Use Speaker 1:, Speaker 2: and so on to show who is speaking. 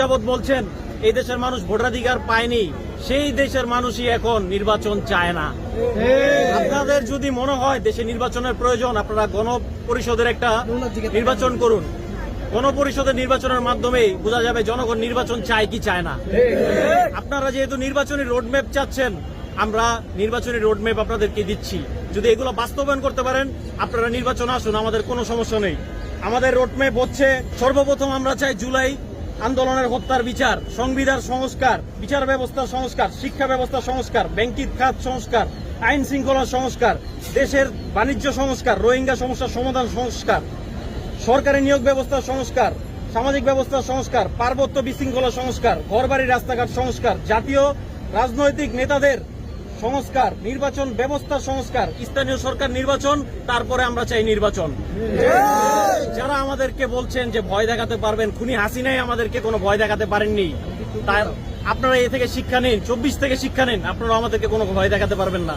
Speaker 1: যাবৎ বলছেন, এই দেশের মানুষ ভোটাধিকার পায়নি, সেই দেশের মানুষই এখন নির্বাচন চায় না। আপনাদের যদি মনে হয় দেশে নির্বাচনের প্রয়োজন, আপনারা গণপরিষদের একটা নির্বাচন করুন। গণপরিষদের নির্বাচনের মাধ্যমে বোঝা যাবে জনগণ নির্বাচন চায় কি চায় না। আপনারা যেহেতু নির্বাচনী রোডম্যাপ চাচ্ছেন, আমরা নির্বাচনী রোডম্যাপ আপনাদেরকে দিচ্ছি। যদি এগুলো বাস্তবায়ন করতে পারেন, আপনারা নির্বাচন আসুন, আমাদের কোনো সমস্যা নেই। আমাদের রোডম্যাপ হচ্ছে, সর্বপ্রথম আমরা চাই জুলাই আন্দোলনের হত্যার বিচার, সংবিধান সংস্কার, বিচার ব্যবস্থা সংস্কার, শিক্ষা ব্যবস্থা সংস্কার ব্যাংকিং খাত সংস্কার, আইন শৃঙ্খলা সংস্কার, দেশের বাণিজ্য সংস্কার, রোহিঙ্গা সমস্যার সমাধান সংস্কার, সরকারি নিয়োগ ব্যবস্থা সংস্কার, সামাজিক ব্যবস্থা সংস্কার, পার্বত্য বিশৃঙ্খলা সংস্কার, ঘরবাড়ি রাস্তাঘাট সংস্কার, জাতীয় রাজনৈতিক নেতাদের সংস্কার, নির্বাচন ব্যবস্থা সংস্কার, স্থানীয় সরকার নির্বাচন, তারপরে আমরা চাই নির্বাচন। আমাদেরকে বলছেন যে ভয় দেখাতে পারবেন। খুনি হাসিনাই আমাদেরকে কোনো ভয় দেখাতে পারেননি। তার আপনারা এ থেকে শিক্ষা নিন, চব্বিশ থেকে শিক্ষা নিন আপনারা আমাদেরকে কোনো ভয় দেখাতে পারবেন না।